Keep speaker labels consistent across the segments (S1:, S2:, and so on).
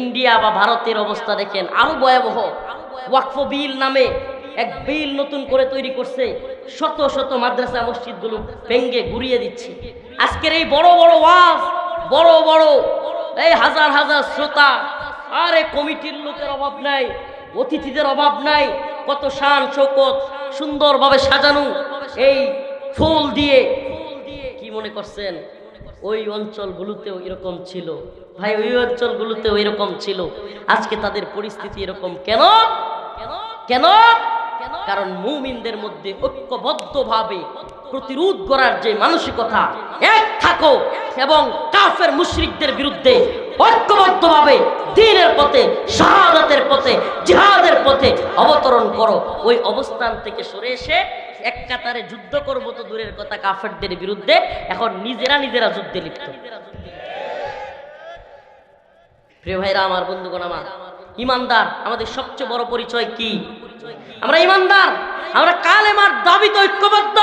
S1: India বা ভারতের অবস্থা দেখেন, আরও ভয়াবহ। ওয়াকফ বিল নামে এক বিল নতুন করে তৈরি করছে, শত শত মাদ্রাসা মসজিদগুলো ভেঙ্গে ঘুরিয়ে দিচ্ছে। আজকের এই বড় বড় ওয়াজ, বড় বড় এই হাজার হাজার শ্রোতা, আরে কমিটির লোকের অভাব নাই, অতিথিদের অভাব নাই, কত শান শৌকত সুন্দরভাবে সাজানো, এই ফুল দিয়ে কি মনে করছেন? ওই অঞ্চলগুলোতেও এরকম ছিল। ভাই, ওই অঞ্চলগুলোতেও এরকম ছিল। আজকে তাদের পরিস্থিতি এরকম কেন? কেন? কারণ মুমিনদের মধ্যে ঐক্যবদ্ধভাবে প্রতিরোধ করার যে মানসিকতা, এক থাকো এবং কাফের মুশরিকদের বিরুদ্ধে ঐক্যবদ্ধভাবে দিনের পথে, শাহাদাতের পথে, জিহাদের পথে অবতরণ করো। ওই অবস্থান থেকে সরে এসে এক কাতারে যুদ্ধ করব তো দূরের কথা কাফেরদের বিরুদ্ধে, এখন নিজেরা নিজেরা যুদ্ধে লিপ্ত। প্রিয় ভাইরা, আমার বন্ধুগণ, আমার ইমানদার, আমাদের সবচেয়ে বড় পরিচয় কি? আমরা ইমানদার, আমরা কালেমার দাবিতে ঐক্যবদ্ধ,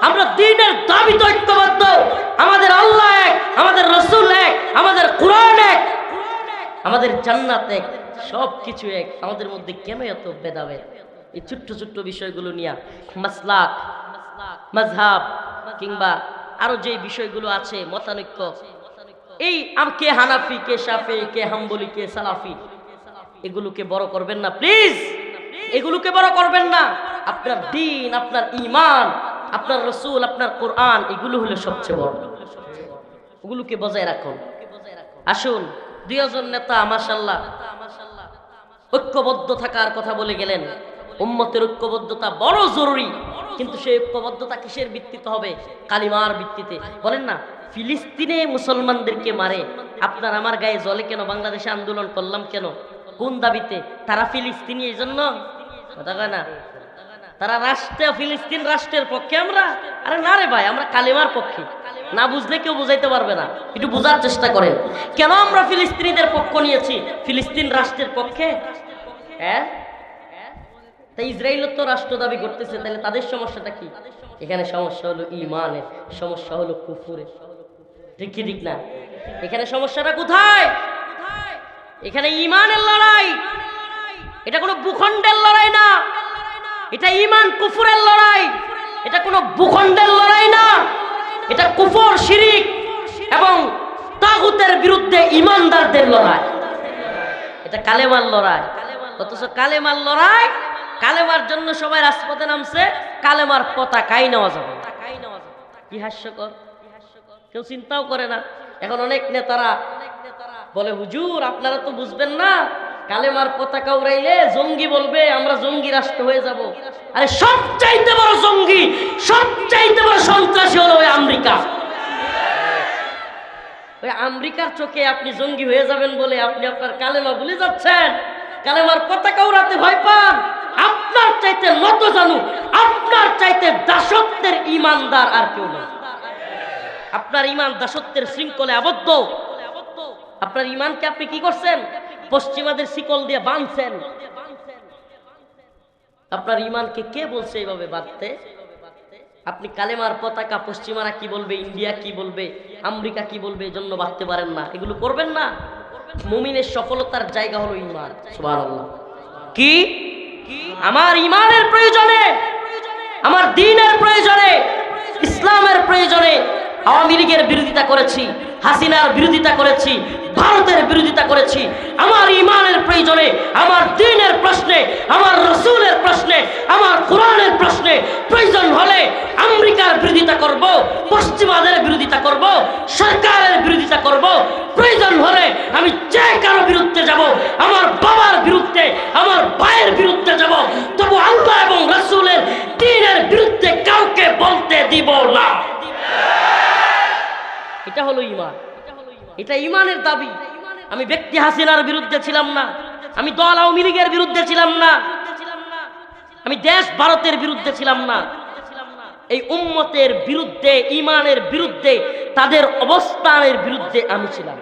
S1: আমরা দিনের দাবিতে ঐক্যবদ্ধ। আমাদের আল্লাহ এক, আমাদের রসুল এক, আমাদের কোরআন এক। আমাদের জান্নাত এক সব কিছু এক। আমাদের মধ্যে কেন এত ভেদাভেদ? এই ছোট্ট ছোট্ট বিষয়গুলো নিয়ে মাসলাক মাজহাব কিংবা আরও যে বিষয়গুলো আছে, মতানৈক্য। এই কে হানাফি, কে সাফে কে হাম্বলি, কে সালাফি, এগুলোকে বড় করবেন না, প্লিজ। এগুলোকে বড় করবেন না। আপনার দিন, আপনার ইমান আপনার রসুল, আপনার কোরআন, এগুলো হলো সবচেয়ে বড়। ওগুলোকে বজায় রাখুন। আসুন দুইজন নেতা মাসাল্লাহ ঐক্যবদ্ধ থাকার কথা বলে গেলেন। উম্মতের ঐক্যবদ্ধতা বড় জরুরি। কিন্তু সেই ঐক্যবদ্ধতা কিসের ভিত্তিতে হবে? কালিমার ভিত্তিতে। বলেন না, ফিলিস্তিনে মুসলমানদেরকে মারে। আপনার আমার গায়ে জলে কেন? বাংলাদেশে আন্দোলন করলাম কেন? কোন দাবিতে? তারা ফিলিস্তিনি, এই জন্য? না? তারা রাষ্ট্র, ফিলিস্তিন রাষ্ট্রের পক্ষে আমরা? আরে না রে ভাই, আমরা কালিমার পক্ষে। না বুঝলে কেউ বুঝাইতে পারবে না। একটু বোঝার চেষ্টা করেন। কেন আমরা ফিলিস্তিনিদের পক্ষ নিয়েছি? ফিলিস্তিন রাষ্ট্রের পক্ষে? হ্যাঁ? তাই ইসরায়েল তো রাষ্ট্র দাবি করতেছে, তাহলে তাদের সমস্যাটা কি? এখানে সমস্যা হলো ইমানের, সমস্যা হলো কুফুরের। ঠিক কি ঠিক না? এখানে সমস্যাটা কোথায়? এখানে ইমানের লড়াই। এটা কোনো ভূখণ্ডের লড়াই না। এটা ইমান কুফুরের লড়াই। এটা কোনো ভূখণ্ডের লড়াই না। এটা কুফর, শিরিক এবং তাগুতের বিরুদ্ধে ইমানদারদের লড়াই। এটা কালেমার লড়াই। অথচ কালেমার লড়াই কালেমার জন্য সবাই রাজপথে নামছে, কালেমার পতাকাই নেওয়া যাবে। কি হাস্যকর? কেউ চিন্তাও করে না। এখন অনেক নেতারা বলে, হুজুর, আপনারা তো বুঝবেন না, কালেমার পতাকা উড়াইলে জঙ্গি বলবে, আমরা জঙ্গি রাষ্ট্র হয়ে যাব। আরে সব চাইতে বড় জঙ্গি সব চাইতে বড় সন্ত্রাসী হলো ওই আমেরিকা। ওই আমেরিকার চোখে আপনি জঙ্গি হয়ে যাবেন বলে আপনি আপনার কালেমা ভুলে যাচ্ছেন। কালেমার পতাকা উড়াতে ভয় পান। আপনার চাইতে নত জানু আপনার চাইতে দাসত্বের ইমানদার আর কেউ নেই। আপনার ইমান দাসত্বের শৃঙ্খলে আবদ্ধ। আপনার ইমানকে আপনি কি করছেন? পশ্চিমাদের শিকল দিয়ে বাঁধছেন। আপনার ইমানকে কে বলছে এইভাবে বাঁধতে? আপনি কালেমার পতাকা পশ্চিমারা কি বলবে, ইন্ডিয়া কি বলবে, আমেরিকা কি বলবে, এজন্য বাঁধতে পারেন না। এগুলো করবেন না? মুমিনের সফলতার জায়গা হলো ইমান, সুবহানাল্লাহ। কি? আমার ইমানের প্রয়োজনে, আমার দিনের প্রয়োজনে, ইসলামের প্রয়োজনে আওয়ামী লীগের বিরোধিতা করেছি, হাসিনার বিরোধিতা করেছি, ভারতের বিরোধিতা করেছি। আমার ইমানের প্রয়োজনে আমার দিনের প্রশ্নে আমার রসুলের প্রশ্নে আমার কোরআনের প্রশ্নে প্রয়োজন হলে আমেরিকার বিরোধিতা করব পশ্চিমাদের বিরোধিতা করব সরকারের বিরোধিতা করব প্রয়োজন হলে আমি যে কারও বিরুদ্ধে যাব আমার বাবার বিরুদ্ধে আমার ভাইয়ের বিরুদ্ধে যাব তবু আল্লাহ এবং রসুলের দিনের বিরুদ্ধে কাউকে বলতে দিব না। এটা হলো ইমান এটা ইমানের দাবি। আমি ব্যক্তি হাসিনার বিরুদ্ধে ছিলাম না। আমি দল আওয়ামী লীগের বিরুদ্ধে ছিলাম না। আমি দেশ ভারতের বিরুদ্ধে ছিলাম না। এই উম্মতের বিরুদ্ধে ইমানের বিরুদ্ধে, তাদের অবস্থানের বিরুদ্ধে আমি ছিলাম।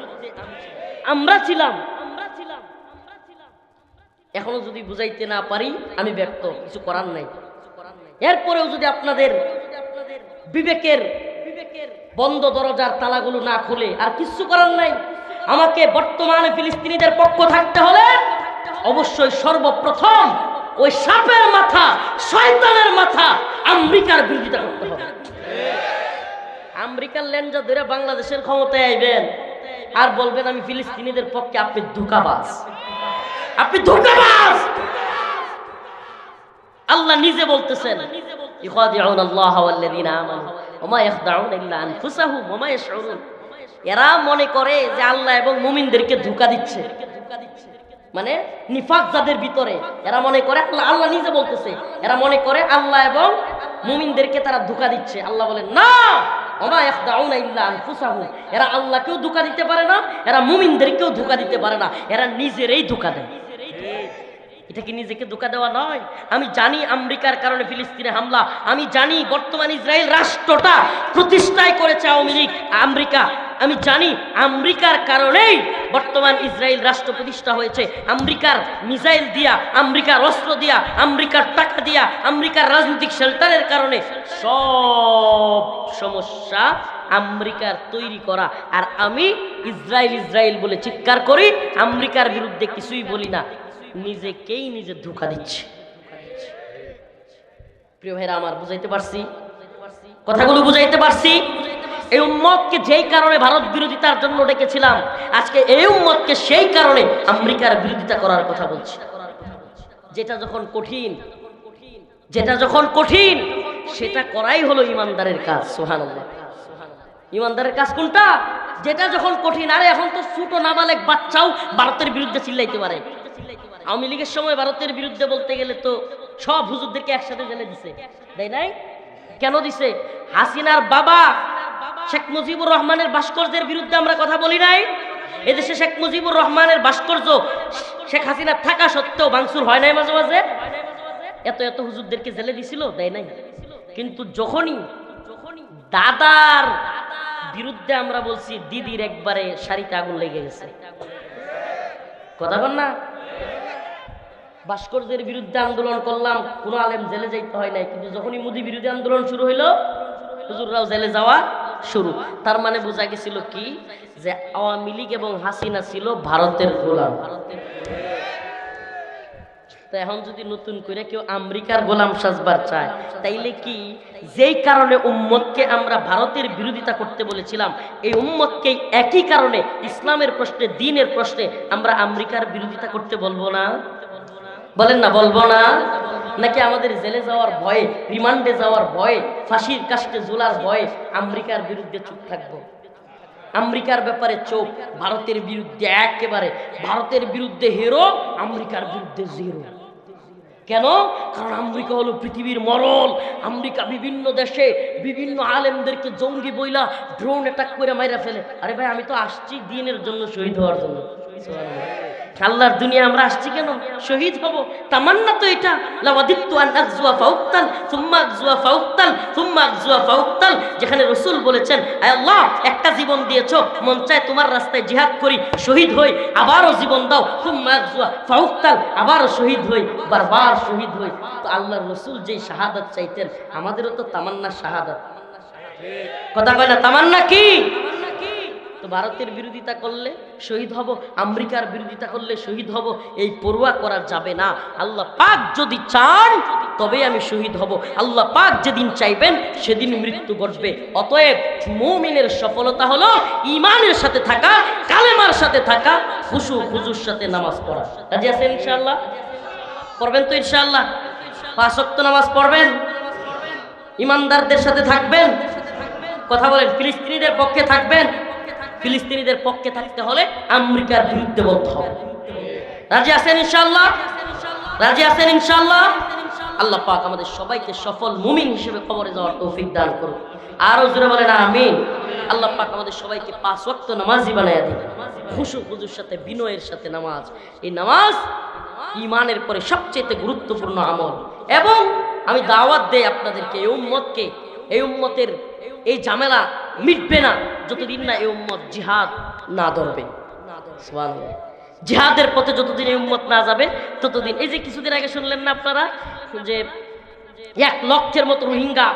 S1: আমরা ছিলাম। এখনও যদি বুঝাইতে না পারি, আমি ব্যক্ত কিছু করার নাই। এরপরেও যদি আপনাদের বিবেকের বিবেকের বন্ধ দরজার তালাগুলো না খুলে আর কিচ্ছু করার নাই। আমাকে বর্তমানে ফিলিস্তিনিদের পক্ষ থাকতে হলে অবশ্যই সর্বপ্রথম ওই সাপের মাথা, শয়তানের মাথা আমেরিকার বিরোধিতা করতে হবে। আমেরিকার ল্যান্ডা ধরে বাংলাদেশের ক্ষমতায় আইবেন আর বলবেন, আমি ফিলিস্তিনিদের পক্ষে আপনি ধোকাবাজ। আপনি ধোকাবাজ! আল্লাহ নিজে বলতেছেন এরা মনে করে যে আল্লাহ এবং মুমিনদেরকে দিচ্ছে। মানে নিফাক যাদের ভিতরে এরা মনে করে আল্লাহ আল্লাহ নিজে বলতেছে, এরা মনে করে আল্লাহ এবং মুমিনদেরকে তারা ধোঁকা দিচ্ছে। আল্লাহ বলেন, না এরা আল্লাহকেও ধোঁকা দিতে পারে না, এরা মুমিনদেরকেও ধোঁকা দিতে পারে না, এরা নিজেরাই ধোঁকা দেয়। এটা কি নিজেকে ধোকা দেওয়া নয়? আমি জানি আমেরিকার কারণে ফিলিস্তিনে হামলা। আমি জানি বর্তমান ইসরায়েল রাষ্ট্রটা প্রতিষ্ঠায় করেছে আওয়ামী লীগ। আমেরিকা, আমি জানি আমেরিকার কারণেই বর্তমান ইসরায়েল রাষ্ট্র প্রতিষ্ঠা হয়েছে। আমেরিকার মিসাইল দিয়া, আমেরিকার অস্ত্র দিয়া, আমেরিকার টাকা দিয়া, আমেরিকার রাজনৈতিক শেল্টারের কারণে সব সমস্যা আমেরিকার তৈরি করা। আর আমি ইসরায়েল ইসরায়েল বলে চিৎকার করি, আমেরিকার বিরুদ্ধে কিছুই বলি না। নিজেকেই নিজে ধোকা দিচ্ছে। প্রিয় ভাইরা, আমার বুঝাইতে পারছি? কথাগুলো বুঝাইতে পারছি? এই উম্মতকে যেই কারণে ভারত বিরোধিতার জন্য ডেকেছিলাম, আজকে এই উম্মতকে সেই কারণে আমেরিকার বিরোধিতা করার কথা বলছি। যেটা যখন কঠিন, যেটা যখন কঠিন, সেটা করাই হলো ইমানদারের কাজ সোহানুল্লাহ ইমানদারের কাজ কোনটা? যেটা যখন কঠিন, আরে এখন তো ছোট নাবালেক বাচ্চাও ভারতের বিরুদ্ধে চিল্লাইতে পারে। আওয়ামী লীগের সময় ভারতের বিরুদ্ধে বলতে গেলে তো সব হুজুরদেরকে একসাথে জেলে দিছে। তাই নাই? কেন দিছে? হাসিনার বাবা শেখ মুজিবুর রহমানের ভাস্কর্যের বিরুদ্ধে আমরা কথা বলি নাই? এদেশে শেখ মুজিবুর রহমানের ভাস্কর্য শেখ হাসিনা থাকা সত্ত্বেও ভাঙচুর হয় নাই মাঝে মাঝে? এত এত হুজুরদেরকে জেলে দিছিল? দেয় নাই? কিন্তু যখনই দাদার বিরুদ্ধে আমরা বলছি, দিদির একবারে শাড়িতে আগুন লেগে গেছে। কথা বল না। ভাস্কর্যের বিরুদ্ধে আন্দোলন করলাম, কোনো আলেম জেলে যাইতে হয় নাই। কিন্তু যখনই মোদি বিরোধী আন্দোলন শুরু হইল, হুজুররাও জেলে যাওয়া শুরু। তার মানে বোঝা গেছিল কি? যে আওয়ামী লীগ এবং হাসিনা ছিল ভারতের গোলাম। তো এখন যদি নতুন করে কেউ আমেরিকার গোলাম সাজবার চায়, তাইলে কি যেই কারণে উম্মতকে আমরা ভারতের বিরোধিতা করতে বলেছিলাম, এই উম্মতকে একই কারণে, ইসলামের প্রশ্নে, দিনের প্রশ্নে আমরা আমেরিকার বিরোধিতা করতে বলব না? বলেন না, বলব না? নাকি আমাদের জেলে যাওয়ার ভয়ে, রিমান্ডে যাওয়ার ভয়ে, ফাঁসির কাস্টে ঝোলার ভয়ে আমেরিকার বিরুদ্ধে চুপ থাকব? আমেরিকার ব্যাপারে চোখ ভারতের বিরুদ্ধে একেবারে, ভারতের বিরুদ্ধে হিরো, আমেরিকার বিরুদ্ধে জিরো। কেন? কারণ আমেরিকা হলো পৃথিবীর মরল আমেরিকা বিভিন্ন দেশে বিভিন্ন আলেমদেরকে জঙ্গি বইলা ড্রোন অ্যাটাক করে মাইরা ফেলে। আরে ভাই, আমি তো আসছি দিনের জন্য শহীদ হওয়ার জন্য। আল্লাহর দুনিয়া আমরা আসছি কেন? শহীদ হব। তামান্না তো এটা। লাওয়াদিত্তু আন আকজুয়া ফাউক্তাল সুম্মা ফাউক্তাল সুম্মা ফাউক্তাল যেখানে রসুল বলেছেন, আয় আল্লাহ, একটা জীবন দিয়েছ, মন চায় তোমার রাস্তায় জিহাদ করি, শহীদ হই, আবারও জীবন দাও, সুম্মা আকজুয়া ফাউক্তাল আবারও শহীদ হই, বারবার শহীদ হই। তো আল্লাহর রসুল যেই শাহাদাত চাইতেন, আমাদেরও তো তামান্না শাহাদাত। কথা কয় না, তামান্না কি? তো ভারতের বিরোধিতা করলে শহীদ হব, আমেরিকার বিরোধিতা করলে শহীদ হব, এই পড়ুয়া করা যাবে না। আল্লাহ পাক যদি চান, তবে আমি শহীদ হব। আল্লাহ পাক যেদিন চাইবেন, সেদিন মৃত্যু ঘটবে। অতএব মুমিনের সফলতা হলো ইমানের সাথে থাকা, কালেমার সাথে থাকা, খুশু খুজুর সাথে নামাজ পড়া। রাজি আছেন ইনশাআল্লাহ? পড়বেন তো ইনশাআল্লাহ? পাঁচ ওয়াক্ত নামাজ পড়বেন? ইমানদারদের সাথে থাকবেন? কথা বলেন, ফিলিস্তিনিদের পক্ষে থাকবেন? ফিলিস্তিনিদের পক্ষে থাকতে হলে আমেরিকার বিরুদ্ধে বলতে হবে। রাজি আছেন ইনশাল্লাহ রাজি আছেন ইনশাল্লাহ আল্লাহ পাক আমাদের সবাইকে সফল মুমিন হিসেবে খবরে যাওয়ার তৌফিক দান করুন। আরও জোরে বলেন, আমিন। আল্লাহ পাক আমাদের সবাইকে পাঁচ ওয়াক্ত নামাজি বানাইয়া দিন। খুশু খুজুর সাথে, বিনয়ের সাথে নামাজ। এই নামাজ ইমানের পরে সবচেয়ে গুরুত্বপূর্ণ আমল। এবং আমি দাওয়াত দেই আপনাদেরকে, এই উম্মতকে। এই উম্মতের এই ঝামেলা মিটবে না, যতদিন না এই উম্মত জিহাদ না ধরবে। জিহাদের পথে যতদিন এই উম্মত না যাবে, ততদিন এই যে কিছুদিন আগে শুনলেন না আপনারা? যে এক লক্ষের মতো রোহিঙ্গা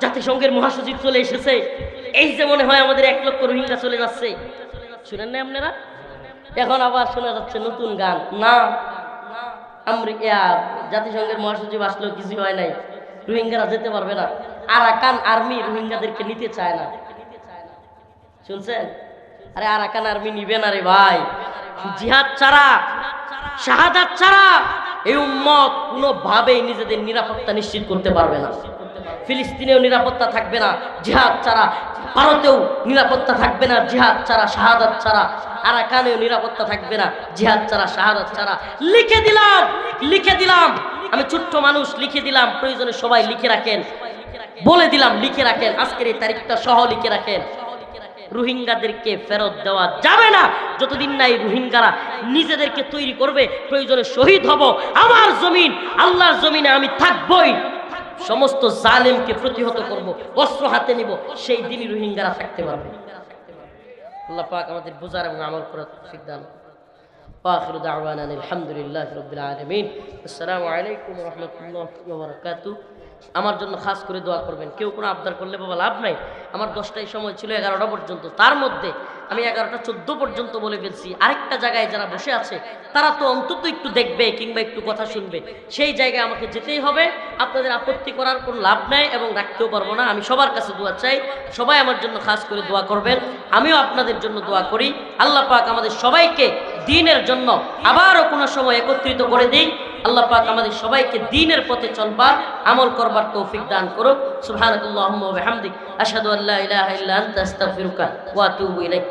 S1: জাতিসংঘের মহাসচিব চলে এসেছে। এই যে মনে হয় আমাদের এক লক্ষ রোহিঙ্গা চলে যাচ্ছে। শুনেন না আপনারা? এখন আবার শোনা যাচ্ছে নতুন গান। না আমেরিকা জাতিসংঘের মহাসচিব আসলেও কিছু হয় নাই। রোহিঙ্গারা যেতে পারবে না। আরাকান আর্মি রোহিঙ্গাদেরকে নিতে চায় না। শুনছেন? আরে আরাকান আর্মি নিবে না রে ভাই। জিহাদ ছাড়া, শাহাদাত ছাড়া এই উম্মত কোনোভাবেই নিজেদের নিরাপত্তা নিশ্চিত করতে পারবে না। ফিলিস্তিনেও নিরাপত্তা থাকবে না, জিহাদ ছাড়া। ভারতেও নিরাপত্তা থাকবে না, জিহাদ ছাড়া, শাহাদাত ছাড়া। আরাকানেও নিরাপত্তা থাকবে না, জিহাদ ছাড়া, শাহাদাত ছাড়া। লিখে দিলাম লিখে দিলাম। আমি ছোট্ট মানুষ, লিখে দিলাম। প্রয়োজনে সবাই লিখে রাখেন। বলে দিলাম লিখে রাখেন আজকের এই তারিখটা সহ লিখে রাখেন রোহিঙ্গাদেরকে ফেরত দেওয়া যাবে না যতদিন না এই রোহিঙ্গারা নিজেদেরকে তৈরি করবে প্রয়োজনে শহীদ হব আমার জমিন আল্লাহর জমিনে আমি থাকবই সমস্ত জালেমকে প্রতিহত করব অস্ত্র হাতে নিব সেই দিনই রোহিঙ্গারা থাকতে পারবে আল্লাহ পাক আমাদের বোঝার এবং আমল করার তৌফিক দান واخر دعوانا أن الحمد لله رب العالمين السلام عليكم ورحمه الله وبركاته আমার জন্য খাস করে দোয়া করবেন। কেউ কোনো আবদার করলে বাবা লাভ নাই। আমার দশটায় সময় ছিল এগারোটা পর্যন্ত। তার মধ্যে আমি এগারোটা চোদ্দ পর্যন্ত বলে ফেলছি। আরেকটা জায়গায় যারা বসে আছে, তারা তো অন্তত একটু দেখবে কিংবা একটু কথা শুনবে। সেই জায়গায় আমাকে যেতেই হবে। আপনাদের আপত্তি করার কোনো লাভ নাই এবং রাখতেও পারব না। আমি সবার কাছে দোয়া চাই। সবাই আমার জন্য খাস করে দোয়া করবেন। আমিও আপনাদের জন্য দোয়া করি। আল্লাহ পাক আমাদের সবাইকে দিনের জন্য আবারও কোনো সময় একত্রিত করে দিই আল্লাহ পাক আমাদের সবাইকে দিনের পথে চলবার, আমল করবার তৌফিক দান করুক। সুবহানাকাল্লাহুম্মা ওয়া বিহামদিক। আশহাদু আল্লা ইলাহা ইল্লা আনতা, আস্তাগফিরুকা ওয়া আতুবু ইলাইক।